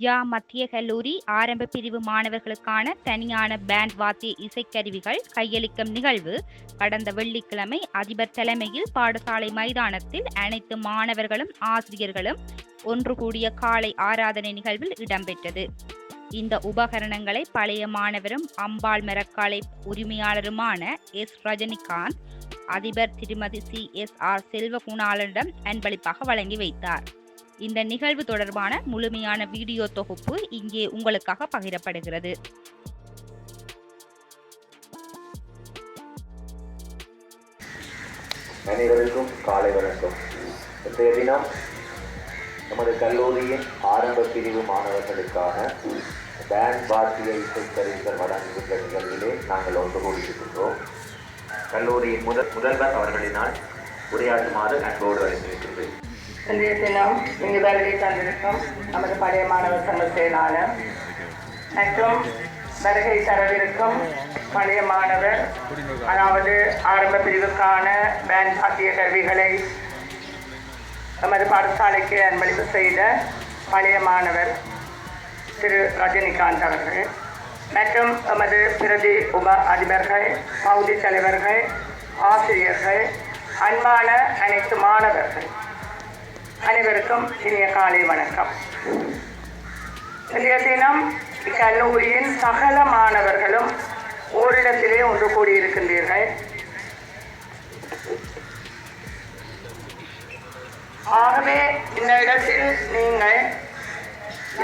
யா மத்திய கல்லூரி ஆரம்ப பிரிவு மாணவர்களுக்கான தனியான பேண்ட் வாத்திய இசைக்கருவிகள் கையளிக்கும் நிகழ்வு. கடந்த வெள்ளிக்கிழமை அதிபர் தலைமையில் பாடசாலை மைதானத்தில் அனைத்து மாணவர்களும் ஆசிரியர்களும் ஒன்று கூடிய காலை ஆராதனை நிகழ்வில் இடம்பெற்றது. இந்த உபகரணங்களை பழைய மாணவரும் அம்பாள் மரக்காலை உரிமையாளருமான எஸ். ரஜினிகாந்த் அதிபர் திருமதி சி. எஸ். ஆர். செல்வகுணாலனிடம் அன்பளிப்பாக வழங்கி வைத்தார். இந்த நிகழ்வு தொடர்பான முழுமையான வீடியோ தொகுப்பு இங்கே உங்களுக்காக பகிரப்படுகிறது. அனைவருக்கும் காலை வணக்கம். இன்றைய தினம் நமது கல்லூரியின் ஆரம்ப பிரிவு மாணவர்களுக்கான பேண்ட் வாத்திய இசைக்கருவிகள் வழங்குகின்ற நிகழ்விலே நாங்கள் ஒன்று கூடியிருக்கின்றோம் கல்லூரியின் முதல் முதல்வர் அவர்களினால் உரையாற்றுமாறு அன்போடு அழைத்திருக்கின்றேன் இன்றைய தினம் இங்கு வருகை தந்திருக்கும் நமது பழைய மாணவர் சங்க செயலாளர் மற்றும் வருகை தரவிருக்கும் பழைய மாணவர் அதாவது ஆரம்ப பிரிவுக்கான பேண்ட் பாத்திய கருவிகளை நமது பாடசாலைக்கு அன்பளிப்பு செய்த பழைய மாணவர் திரு ரஜினிகாந்த் அவர்கள் மற்றும் நமது பிரதி உப அதிபர்கள் பகுதி தலைவர்கள் ஆசிரியர்கள் அன்பான அனைத்து மாணவர்கள். அனைவருக்கும் இனிய காலை வணக்கம். இன்றைய தினம் இக்கல்லூரியின் சகல மாணவர்களும் ஓரிடத்திலே ஒன்று கூடியிருக்கின்றீர்கள். ஆகவே இந்த இடத்தில் நீங்கள்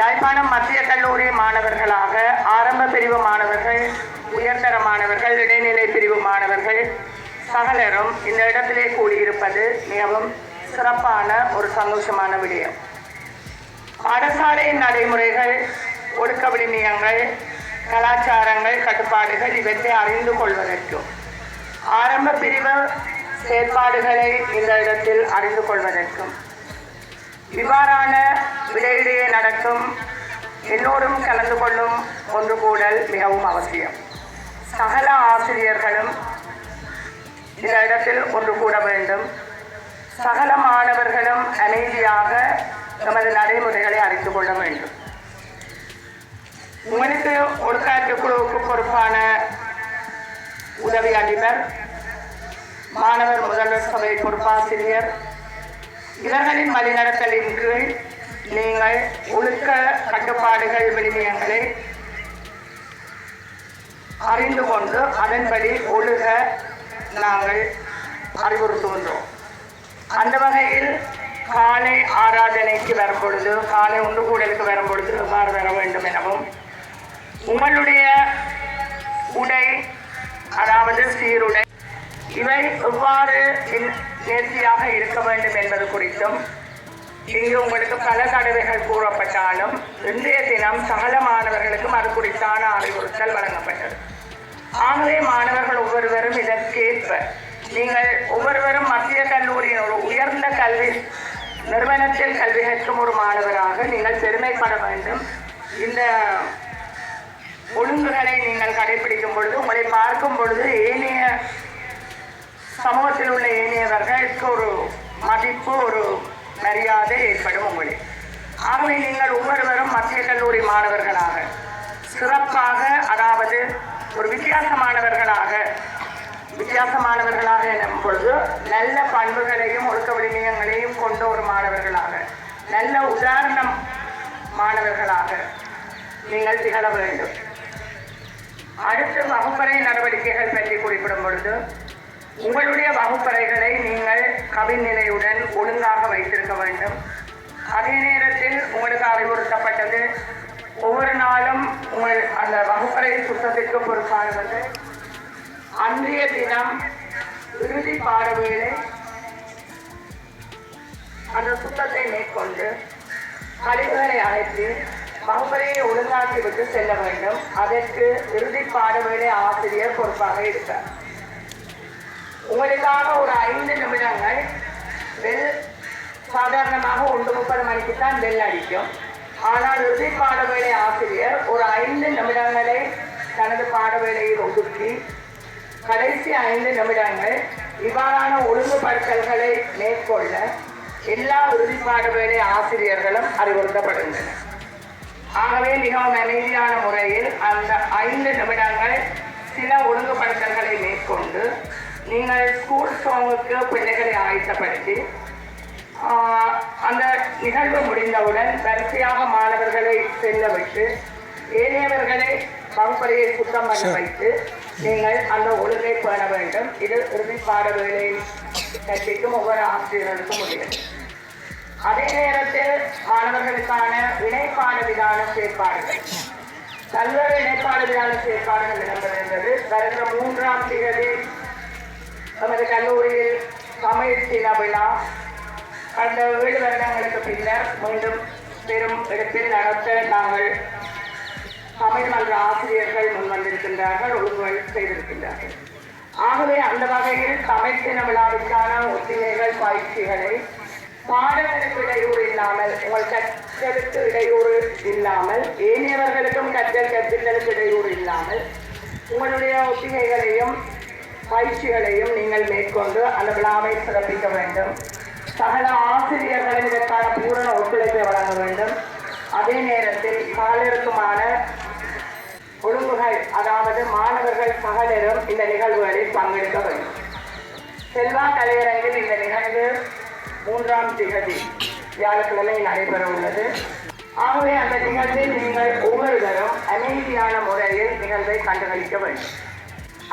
யாழ்ப்பாணம் மத்திய கல்லூரி மாணவர்களாக ஆரம்ப பிரிவு மாணவர்கள் உயர்தர மாணவர்கள் இடைநிலை பிரிவு மாணவர்கள் சகலரும் இந்த இடத்திலே கூடியிருப்பது மிகவும் சிறப்பான ஒரு சந்தோஷமான விடயம். பாடசாலையின் நடைமுறைகள் ஒடுக்க விழுமியங்கள் கலாச்சாரங்கள் கட்டுப்பாடுகள் இவற்றை அறிந்து கொள்வதற்கும் ஆரம்ப பிரிவு செயற்பாடுகளை இந்த இடத்தில் அறிந்து கொள்வதற்கும் இவ்வாறான இடையிடையே நடக்கும் எல்லோரும் கலந்து கொள்ளும் ஒன்று கூடல் மிகவும் அவசியம். சகல ஆசிரியர்களும் இந்த இடத்தில் ஒன்று கூட வேண்டும். சகல மாணவர்களும் அமைதியாக நமது நடைமுறைகளை அறிந்து கொள்ள வேண்டும். உங்களுக்கு ஒழுக்காற்று குழுவுக்கு பொறுப்பான உதவி அதிபர் மாணவர் முதல்வர் சபை பொறுப்பாசிரியர் இவர்களின் வழிநடத்தலின் கீழ் நீங்கள் ஒழுக்க கட்டுப்பாடுகள் விநியங்களை அறிந்து கொண்டு அதன்படி ஒழுக நாங்கள் அறிவுறுத்துகின்றோம். அந்த வகையில் காலை ஆராதனைக்கு வரும்பொழுது காலை ஒன்று கூடலுக்கு வரும் பொழுது எவ்வாறு வர வேண்டும் எனவும் உங்களுடைய உடை அதாவது சீருடை இவை எவ்வாறு நேர்த்தியாக இருக்க வேண்டும் என்பது குறித்தும் இங்கு உங்களுக்கு பல தடவைகள் கூறப்பட்டாலும் இன்றைய தினம் சகல மாணவர்களுக்கும் அது குறித்தான அறிவுறுத்தல் வழங்கப்பட்டது. ஆகவே மாணவர்கள் ஒவ்வொருவரும் இதற்கேற்ப நீங்கள் ஒவ்வொருவரும் மத்திய கல்லூரியின் ஒரு உயர்ந்த கல்வி நிறுவனத்தில் கல்வி கற்கும் ஒரு மாணவராக நீங்கள் பெருமைப்பட வேண்டும். இந்த ஒழுங்குகளை நீங்கள் கடைபிடிக்கும் பொழுது உங்களை பார்க்கும் பொழுது ஏனைய சமூகத்தில் உள்ள ஏனையவர்களுக்கு ஒரு மதிப்பு ஒரு மரியாதை ஏற்படும் உங்களுக்கு ஆகவே நீங்கள் ஒவ்வொருவரும் மத்திய கல்லூரி மாணவர்களாக சிறப்பாக அதாவது ஒரு வித்தியாசமானவர்களாக வித்தியாசமானவர்களாக எனும் பொழுது நல்ல பண்புகளையும் ஒழுக்க விழுமியங்களையும் கொண்ட ஒரு மாணவர்களாக நல்ல உதாரணம் மாணவர்களாக நீங்கள் திகழ வேண்டும். அடுத்து வகுப்பறை நடவடிக்கைகள் பற்றி குறிப்பிடும் பொழுது உங்களுடைய வகுப்பறைகளை நீங்கள் கவிநிலையுடன் ஒழுங்காக வைத்திருக்க வேண்டும். அதே நேரத்தில் உங்களுக்கு அறிவுறுத்தப்பட்டது ஒவ்வொரு நாளும் உங்கள் அந்த வகுப்பறை சுத்தத்திற்கு பொறுப்பானது அன்றைய தினம் இறுதி பாடவேளை அந்த சுத்தத்தை மேற்கொண்டு கழிவுகளை அழைத்து வகுப்பறையை ஒழுங்காக்கி விட்டு செல்ல வேண்டும். அதற்கு இறுதி பாடவேளை ஆசிரியர் பொறுப்பாக இருப்பார் உங்களுக்காக ஒரு ஐந்து நிமிடங்கள் வெல் சாதாரணமாக ஒன்று முப்பது மணிக்கு தான் பெல் அடிக்கும். ஆனால் இறுதி பாடவேளை ஆசிரியர் ஒரு ஐந்து நிமிடங்களை தனது பாடவேளையில் ஒதுக்கி கடைசி ஐந்து நிமிடங்கள் இவ்வாறான ஒழுங்குபடுத்தல்களை மேற்கொள்ள எல்லா உறுதிப்பாடு வேலை ஆசிரியர்களும் அறிவுறுத்தப்படுகின்றன ஆகவே மிகவும் அமைதியான முறையில் அந்த ஐந்து நிமிடங்கள் சில ஒழுங்குபடுத்தல்களை மேற்கொண்டு நீங்கள் ஸ்கூல் சாங்குக்கு பிள்ளைகளை ஆயத்தப்படுத்தி அந்த நிகழ்வு முடிந்தவுடன் வரிசையாக மாணவர்களை செல்ல விட்டு ஏனையவர்களை வகுப்பறையை சுத்தம் பண்ண வைத்து நீங்கள் அந்த ஒழுங்கை பேண வேண்டும். இது இறுதி பாட வேலை கற்பிக்கும் ஒவ்வொரு ஆசிரியர்களுக்கும் முடியும் அதே நேரத்தில் மாணவர்களுக்கான இணைப்பாட விதான செயற்பாடுகள். பல்வேறு இணைப்பாட விதான செயற்பாடுகள் இடம்பெறுகின்றது வருகிற மூன்றாம் தேதி நமது கல்லூரியில் தமிழ் தின விழா. கடந்த ஏழு வருடங்களுக்கு பின்னர் மீண்டும் பெரும் இடத்தில் நடத்த நாங்கள் தமிழ் ஆசிரியர்கள் முன் வந்திருக்கின்றார்கள் ஒழுங்குகள் செய்திருக்கின்றார்கள். ஆகவே அந்த வகையில் தமிழ் தின விழாவிற்கான ஒத்திகைகள் பயிற்சிகளை பாடங்களுக்கு இடையூறு இல்லாமல் உங்கள் கற்றலுக்கு இடையூறு இல்லாமல் ஏனையவர்களுக்கும் கற்றல் கற்பித்தலுக்கு இடையூறு இல்லாமல் உங்களுடைய ஒத்திகைகளையும் பயிற்சிகளையும் நீங்கள் மேற்கொண்டு அந்த விழாவை சிறப்பிக்க வேண்டும். சகல ஆசிரியர்களும் இதற்கான பூரண ஒத்துழைப்பை வழங்க வேண்டும். அதே நேரத்தில் காலிருக்குமான ஒழுங்குகள் அதாவது மாணவர்கள் சகலரும் இந்த நிகழ்வுகளில் பங்கெடுக்க வேண்டும். செல்வா கலையரங்கில் இந்த நிகழ்வு மூன்றாம் திகதி வியாழக்கிழமை நடைபெற உள்ளது. ஆகவே அந்த நிகழ்வில் நீங்கள் ஒவ்வொருவரும் அமைதியான முறையில் நிகழ்வை கண்டுகளிக்க வேண்டும்.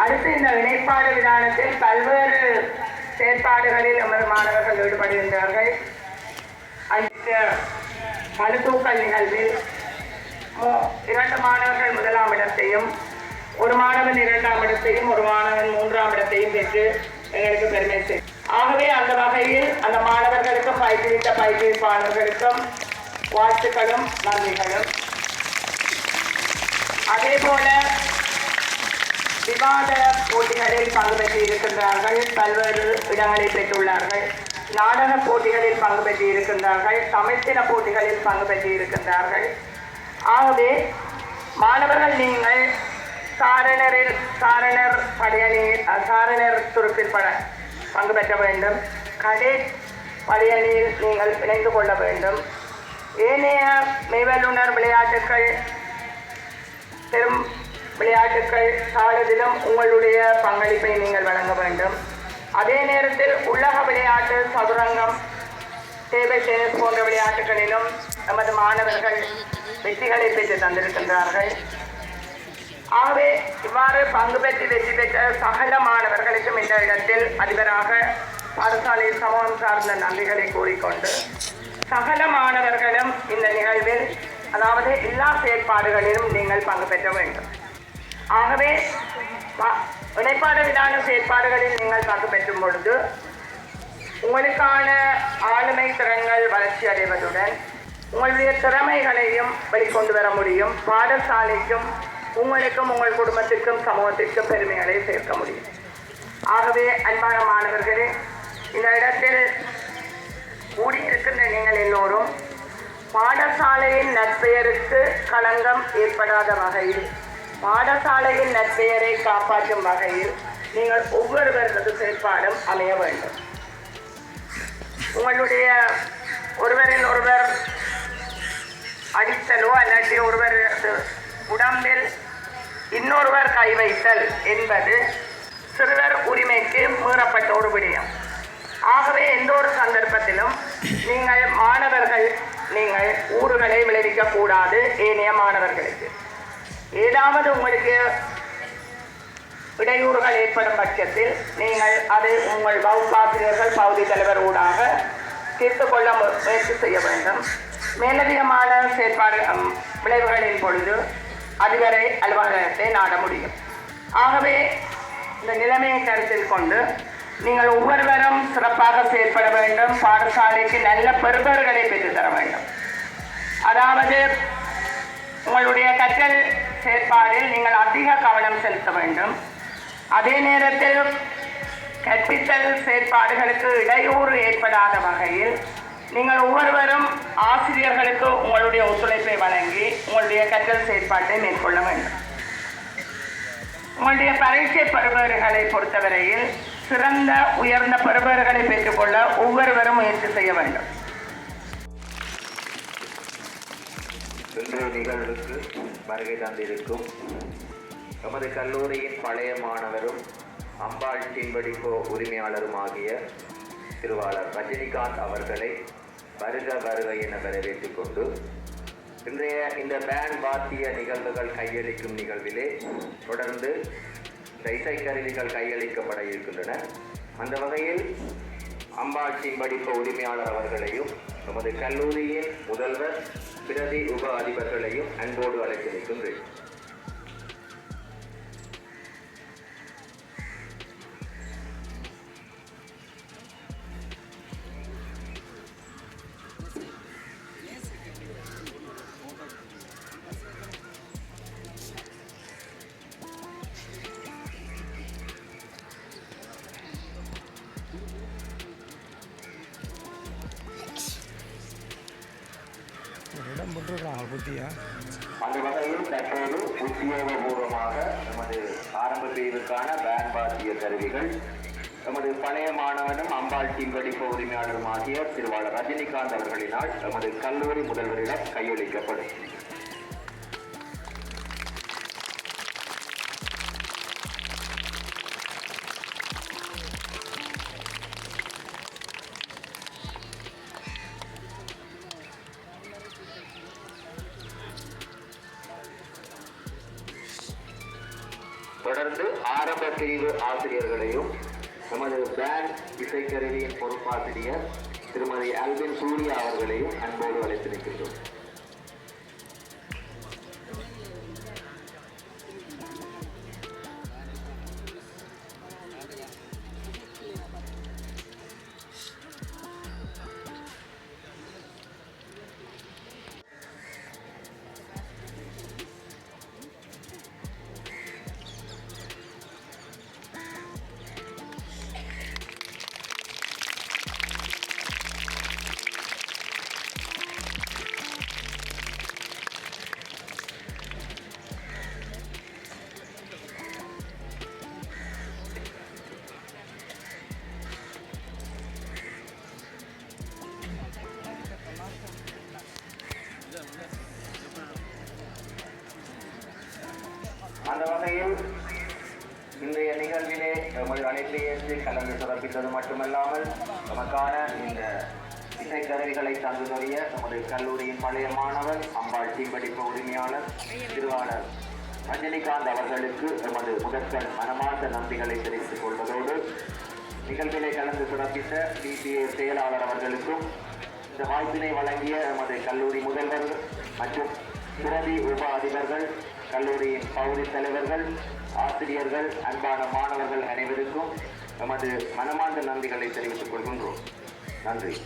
அடுத்து இந்த இணைப்பாடு விதானத்தில் பல்வேறு செயற்பாடுகளில் நமது மாணவர்கள் ஈடுபடுகின்றார்கள். அடுத்த பழுதூக்கல் நிகழ்வில் இரண்டு மாணவர்கள் முதலாம் இடத்தையும் ஒரு மாணவன் இரண்டாம் இடத்தையும் ஒரு மாணவன் மூன்றாம் இடத்தையும் பெற்று எங்களுக்கு பெருமை செய்யும் ஆகவே அந்த வகையில் அந்த மாணவர்களுக்கும் பயிற்றுவித்த பயிற்றுவிப்பாளர்களுக்கும் வாழ்த்துக்களும் நன்றிகளும். அதே போல விவாத போட்டிகளில் பங்கு பெற்றிருக்கின்றார்கள் பல்வேறு இடங்களை பெற்றுள்ளார்கள். நாடக போட்டிகளில் பங்கு பெற்றிருக்கின்றார்கள் தமிழ்த்தின போட்டிகளில் பங்கு பெற்றிருக்கின்றார்கள். ஆகவே மாணவர்கள் நீங்கள் சாரணரில் சாரணர் படையணியில் சாரணர் துருப்பில் பட பங்கு பெற்ற வேண்டும். கடை படையணியில் நீங்கள் இணைந்து கொள்ள வேண்டும். ஏனைய மெய்வல்லுணர் விளையாட்டுக்கள் பெரும் விளையாட்டுக்கள் சாடுதிலும் உங்களுடைய பங்களிப்பை நீங்கள் வழங்க வேண்டும். அதே நேரத்தில் உலக விளையாட்டு சதுரங்கம் டேபிள் டென்னிஸ் போன்ற விளையாட்டுகளிலும் நமது மாணவர்கள் வெற்றிகளை பெற்று தந்திருக்கின்றார்கள். ஆகவே இவ்வாறு பங்கு பெற்று வெற்றி பெற்ற சகல மாணவர்களுக்கும் இந்த இடத்தில் அதிபராக பாடசாலை சமூகம் சார்ந்த நன்றிகளை கூறிக்கொண்டு சகல மாணவர்களும் இந்த நிகழ்வில் அதாவது எல்லா செயற்பாடுகளிலும் நீங்கள் பங்கு பெற்ற வேண்டும். ஆகவே இணைப்பாடு விதான செயற்பாடுகளில் நீங்கள் பங்கு பெற்றும் பொழுது உங்களுக்கான ஆளுமை திறன்கள் வளர்ச்சி அடைவதுடன் உங்களுடைய திறமைகளையும் வெளிக்கொண்டு வர முடியும். பாடசாலைக்கும் உங்களுக்கும் உங்கள் குடும்பத்திற்கும் சமூகத்திற்கும் பெருமைகளை சேர்க்க முடியும். ஆகவே அன்பான மாணவர்களே இந்த இடத்தில் கூடியிருக்கின்ற நீங்கள் எல்லோரும் பாடசாலையின் நற்பெயருக்கு களங்கம் ஏற்படாத வகையில் பாடசாலையின் நற்பெயரை காப்பாற்றும் வகையில் நீங்கள் ஒவ்வொருவரது செயற்பாடும் அமைய வேண்டும். உங்களுடைய ஒருவரில் ஒருவர் அடித்தலோ அல்லாட்டி ஒருவர் உடம்பில் இன்னொருவர் கை வைத்தல் என்பது சிறுவர் உரிமைக்கு மீறப்பட்ட ஒரு விடயம். ஆகவே எந்த ஒரு சந்தர்ப்பத்திலும் நீங்கள் மாணவர்கள் நீங்கள் ஊர்களை விளைவிக்கக்கூடாது ஏனைய மாணவர்களுக்கு. ஏதாவது உங்களுக்கு இடையூறுகள் ஏற்படும் பட்சத்தில் நீங்கள் அது உங்கள் வகுப்பாசிரியர்கள் பகுதி தலைவர் ஊடாக தீர்த்து கொள்ள முயற்சி செய்ய வேண்டும். மேலதிகமான செயற்பாடு விளைவுகளின் பொழுது அதிபரை அலுவலகத்தை நாட முடியும். ஆகவே இந்த நிலைமையை கருத்தில் கொண்டு நீங்கள் ஒவ்வொருவரும் சிறப்பாக செயல்பட வேண்டும். பாடசாலைக்கு நல்ல பெறுபர்களை பெற்றுத்தர வேண்டும். அதாவது உங்களுடைய கற்றல் செயற்பாடில் நீங்கள் அதிக கவனம் செலுத்த வேண்டும். அதே நேரத்தில் கற்பித்தல் செயற்பாடுகளுக்கு இடையூறு ஏற்படாத வகையில் நீங்கள் ஒவ்வொருவரும் ஆசிரியர்களுக்கு உங்களுடைய ஒத்துழைப்பை வழங்கி உங்களுடைய கற்றல் செயற்பாட்டை மேற்கொள்ள வேண்டும். உங்களுடைய பரீட்சை பெறுபவர்களை பொறுத்தவரையில் சிறந்த உயர்ந்த பெறுபவர்களை பெற்றுக்கொள்ள ஒவ்வொருவரும் முயற்சி செய்ய வேண்டும். இன்றைய நிகழ்வுக்கு வருகை தந்திருக்கும் எமது கல்லூரியின் பழைய மாணவரும் அம்பாள் டீம்படிக்கோ உரிமையாளருமாகிய திருவாளர் ரஜினிகாந்த் அவர்களை வருக வருக என வரவேற்றுக் கொண்டு இன்றைய இந்த பேண்ட் வாத்திய நிகழ்வுகள் கையளிக்கும் நிகழ்விலே தொடர்ந்து இந்த இசைக்கருவிகள் கையளிக்கப்பட இருக்கின்றன. அந்த வகையில் அம்பாள் டீம்படிக்கோ உரிமையாளர் அவர்களையும் நமது கல்லூரியின் முதல்வர் பிரதி உப அதிபர்களையும் அன்போடு அழைத்து இடம் போட்டிருக்காங்க புத்தியா அந்த வகையில் தற்போது உத்தியோகபூர்வமாக நமது ஆரம்ப பிரிவுக்கான பேண்ட் வாத்திய கருவிகள் நமது பழைய மாணவனும் அம்பாள் டீம்படிப்பு உரிமையாளருமாகிய திருவாளர் ரஜினிகாந்த் அவர்களினால் நமது கல்லூரி முதல்வரிடம் கையளிக்கப்படும். ஆரம்ப பிரிவு ஆசிரியர்களையும் நமது பேண்ட் இசைக்கருவியின் பொறுப்பாசிரியர் திருமதி அல்வின் சூர்யா அவர்களையும் அன்போடு அழைத்திருக்கின்றோம் கலந்து மட்டுமல்லாமல் நமக்கான இந்த இசைக்கருவிகளை தந்துதறிய நமது கல்லூரியின் பழைய மாணவர் அம்பாள் தீப்படிப்பு உரிமையாளர் திருவாளர் ரஜினிகாந்த் அவர்களுக்கு எமது முதற்கண் மனமார்ந்த நன்றிகளை தெரிவித்துக் கொள்வதோடு நிகழ்விலே கலந்து சிறப்பித்த பிபிஏ செயலாளர் அவர்களுக்கும் இந்த வாய்ப்பினை வழங்கிய எமது கல்லூரி முதல்வர் மற்றும் பிரதி உப அதிபர்கள் கல்லூரியின் பகுதி தலைவர்கள் ஆசிரியர்கள் அன்பான மாணவர்கள் அனைவருக்கும் எமது மனமார்ந்த நன்றிகளை தெரிவித்துக் கொள்கின்றோம். நன்றி.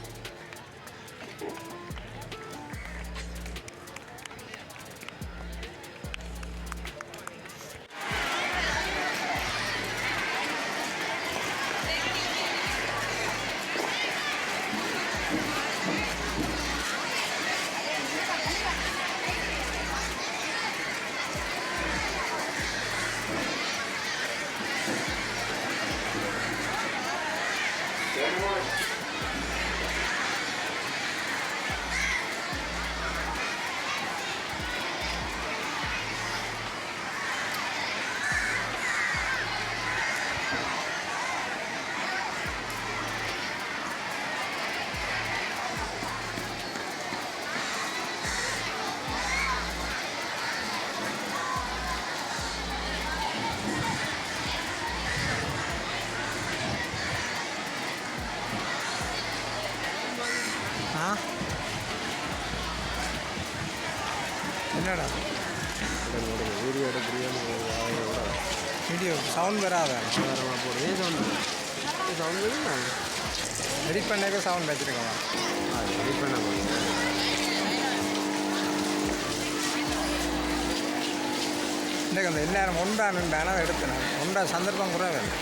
என்னடா? வீடியோட எடுக்கிறியோன்னு வீடியோ சவுண்ட் வராத? போடு ஏன் சவுண்ட் சவுண்ட் நான் எடிட் பண்ணாக்க சவுண்ட் வச்சுருக்கோம் அது எடிட் பண்ண போகிறேன் இன்றைக்கு அந்த எல்லாரும் ஒன்றா நின்றானா எடுத்தேன். ஒன்றா சந்தர்ப்பம் கூட வேணும்